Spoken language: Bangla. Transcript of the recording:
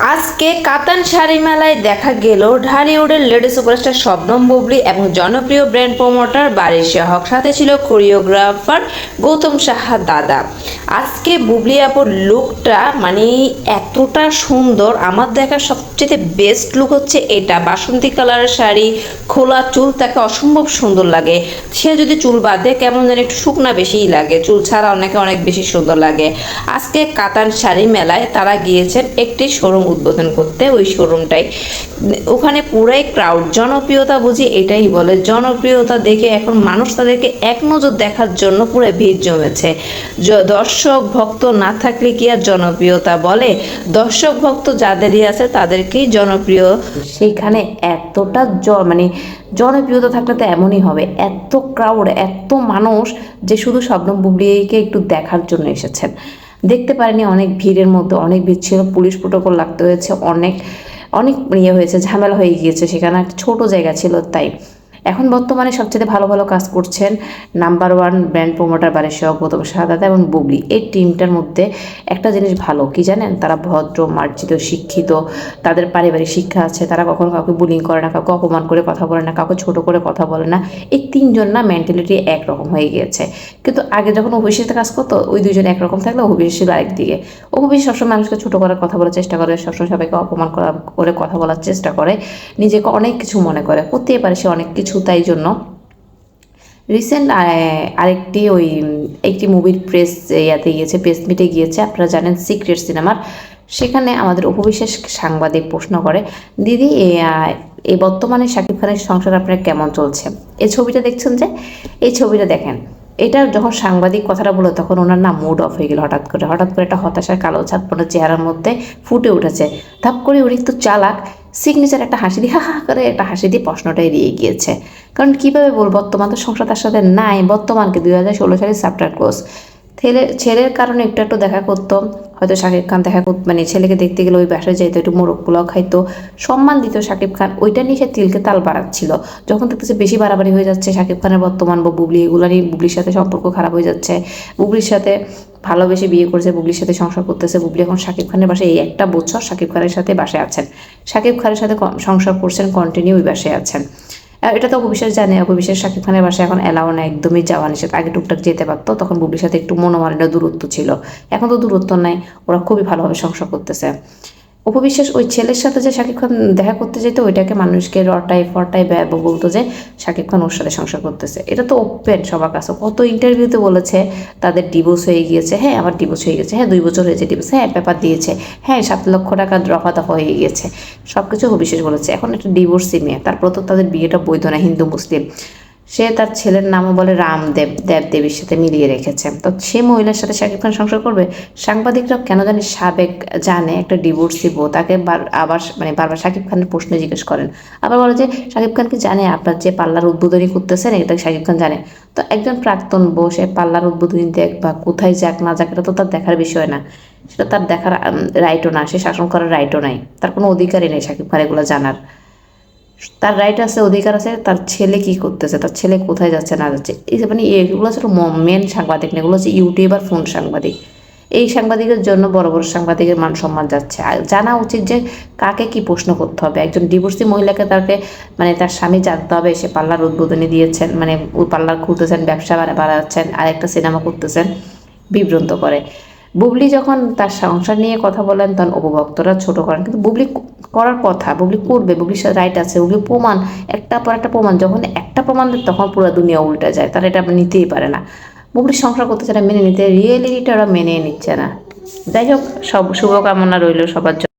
আজকে কাতান শাড়ি মেলায় দেখা গেল ঢালিউডের লেডি সুপারস্টার শবনম বুবলি এবং জনপ্রিয় ব্র্যান্ড প্রমোটার বারিশ হক সাথে ছিল কোরিওগ্রাফার গৌতম সাহা দাদা। আজকে বুবলি আপুর লুকটা মানে এতটা সুন্দর। আমার দেখা সবচেয়ে বেস্ট লুক হচ্ছে এটা। বাসন্তী কালারের শাড়ি, খোলা চুল, তাকে অসম্ভব সুন্দর লাগে। সে যদি চুল বাঁধে কেমন যেন একটু শুকনা বেশিই লাগে। চুল ছাড়া অনেকে অনেক বেশি সুন্দর লাগে। আজকে কাতান শাড়ি মেলায় তারা গিয়েছেন একটি শোরুম উদ্বোধন করতে ওই শোরুমটাই ওখানে পুরাই ক্রাউড জনপ্রিয়তা বুঝি এটাই বলে। জনপ্রিয়তা দেখে এখন মানুষ তাদেরকে এক নজর দেখার জন্য পুরো ভিড় জমেছে। দর্শক, ভক্ত না থাকলে কি আর জনপ্রিয়তা বলে? দর্শক, ভক্ত যাদেরই আছে তাদেরকেই জনপ্রিয়। সেইখানে এতটা জ মানে জনপ্রিয়তা থাকলে তো এমনই হবে। এত ক্রাউড এত মানুষ যে শুধু স্বপ্ন বুবলিকে একটু দেখার জন্য এসেছেন। দেখতে পারেনি, অনেক ভিড়ের মধ্যে, অনেক ভিড় ছিল, পুলিশ প্রোটোকল লাগতে হয়েছে, অনেক অনেক ইয়ে হয়েছে, ঝামেলা হয়ে গিয়েছে, সেখানে একটা ছোটো জায়গা ছিল তাই। এখন বর্তমানে সবচেয়ে ভালো ভালো কাজ করছেন নাম্বার ওয়ান ব্র্যান্ড প্রমোটার বাড়ির সহ গৌতম সাদাতা এবং বুবলি। এই টিমটার মধ্যে একটা জিনিস ভালো, কি জানেন? তারা ভদ্র, মার্জিত, শিক্ষিত, তাদের পারিবারিক শিক্ষা আছে, তারা কখনো কাউকে বুলিং করে না, কাউকে অপমান করে কথা বলে না, কাউকে ছোট করে কথা বলে না। এই তিনজন না মেন্টালিটি একরকম হয়ে গিয়েছে। কিন্তু আগে যখন অভিষেকতে কাজ করতো, ওই দুজন একরকম থাকলে অভিষেক ছিল আরেকদিকে। অভিষেক সবসময় মানুষকে ছোট করার কথা বলার চেষ্টা করে, সবসময় সবাইকে অপমান করা, করে কথা বলার চেষ্টা করে, নিজেকে অনেক কিছু মনে করে। করতেই পারে সে অনেক কিছু তাই জন্য। রিসেন্ট আরেকটি ওই, একটি মুভির প্রেস ইয়াতে গিয়েছে প্রেস মিটে গিয়েছে, আপনারা জানেন সিক্রেট সিনেমার সেখানে আমাদের উপবিশেষ সাংবাদিক প্রশ্ন করে, দিদি এই বর্তমানে শাকিব খানের সংসার আপনার কেমন চলছে? এই ছবিটা দেখছেন যে, এই ছবিটা দেখেন, এটা যখন সাংবাদিক কথাটা বলো তখন ওনার না মুড অফ হয়ে গেল হঠাৎ করে হঠাৎ করে একটা হতাশার কালো ছাপন্ন চেহারার মধ্যে ফুটে উঠেছে। ধাপ করে উনি একটু চালাক সিগনেচার একটা হাসি দিয়ে, হা হা করে একটা হাসি দিয়ে প্রশ্নটা এড়িয়ে গিয়েছে। কারণ কীভাবে বলব, বর্তমান তো সংসার তার সাথে নাই। বর্তমানকে দুই হাজার ষোলো সালে চ্যাপ্টার ক্লোজ ছেলে ছেলের কারণে একটু একটু দেখা করতো। হয়তো শাকিব খান দেখা করতো মানে ছেলেকে দেখতে গেলে ওই বাসায় যেত একটু মোরগ পোলাও খাইতো। সম্মান দিত শাকিব খান। ওইটা নিয়ে সে তিলকে তাল বাড়াচ্ছিল। যখন দেখতেছে বেশি বাড়াবাড়ি হয়ে যাচ্ছে, শাকিব খানের বর্তমান বা বুবলি, এগুলো নিয়ে বুবলির সাথে সম্পর্ক খারাপ হয়ে যাচ্ছে। বুবলির সাথে ভালোবেসে বিয়ে করেছে, বুবলির সাথে সংসার করতেছে। বুবলি এখন শাকিব খানের বাসায় এই একটা বছর শাকিব খানের সাথে বাসায় আছেন। শাকিব খানের সাথে সংসার করছেন কন্টিনিউ ওই বাসায় আছেন। এটা তো অপবিশ্বাস জানে অপবিশ্বাস শাকিব খানের বাসায় এখন এলাও না একদমই যাওয়া নিষেধ। আগে টুকটাক যেতে পারতো, তখন বুবলির সাথে একটু মনোমালিন্য, দূরত্ব ছিল। এখন তো দূরত্ব নাই, ওরা খুবই ভালোভাবে সংসার করতেছে। উপবিশ্বাস ওই ছেলের সাথে যে শাকিব খান দেখা করতে যেত, ওইটাকে মানুষকে রটাই ফটাই ব্যব বলতো যে শাকিব খান ওর সাথে সংসার করতেছে। এটা তো ওপেন সবার কাছে। কত ইন্টারভিউতে বলেছে, তাদের ডিভোর্স হয়ে গিয়েছে। হ্যাঁ আমার ডিভোর্স হয়ে গেছে। হ্যাঁ দুই বছর হয়েছে ডিভোর্স হ্যাঁ পেপার দিয়েছে। হ্যাঁ সাত লক্ষ টাকা রফা দফা হয়ে গিয়েছে। সব কিছু অবিশ্বাস বলেছে। এখন একটা ডিভোর্সি মেয়ে। তারপর তো তাদের বিয়েটা বৈধ না, হিন্দু, মুসলিম। সে তার ছেলের নামও বলে রামদেব দেব দেবীর সাথে মিলিয়ে রেখেছে। তো সে মহিলার সাথে শাকিব খান সংসার করবে? সাংবাদিকরা কেন জানি সাবেক জানে, একটা ডিভোর্স দিব তাকে বার- আবার মানে বারবার শাকিব খানের প্রশ্ন জিজ্ঞেস করেন। আবার বলে যে, শাকিব খান কি জানে আপনার যে পাল্লার উদ্বোধনী করতেছেন, এটা শাকিব খান জানে? তো একজন প্রাক্তন বসে পাল্লার উদ্বোধনী দেখ বা কোথায় যাক না যাক, এটা তো তার দেখার বিষয় না। সেটা তার দেখার রাইটও না, সে শাসন করার রাইটও নাই। তার কোনো অধিকারই নেই শাকিব খান এগুলো জানার। তার রাইট আছে, অধিকার আছে, তার ছেলে কি করতেছে, তার ছেলে কোথায় যাচ্ছে, না যাচ্ছে, এই মানে এগুলো হচ্ছে মেন সাংবাদিক না, এগুলো হচ্ছে ইউটিউবার ফোন সাংবাদিক। এই সাংবাদিকের জন্য বড় বড় সাংবাদিকের মান সম্মান যাচ্ছে। আর জানা উচিত যে কাকে কি প্রশ্ন করতে হবে। একজন ডিভোর্সি মহিলাকে তাকে মানে তার স্বামী জানতে হবে, সে পার্লার উদ্বোধনী দিয়েছেন মানে পার্লার খুলতেছেন, ব্যবসা বাড়া- বাড়াচ্ছেন আর একটা সিনেমা করতেছেন, বিভ্রান্ত করে। বুবলি যখন তার সংসার নিয়ে কথা বলেন, তখন উপভক্তরা ছোট করেন। কিন্তু বুবলি করার কথা, বুবলি করবে, বুবলির রাইট আছে বুবলি প্রমাণ, একটা পর একটা প্রমাণ, যখন একটা প্রমাণ দেয়, তখন পুরো দুনিয়া উল্টে যায়। তারা এটা নিতেই পারে না। বুবলি সংসার করতে চায় মেনে নিতে। রিয়েলিটিটা ওরা মেনে নিচ্ছে না। যাই হোক, সব শুভকামনা রইল সবার জন্য।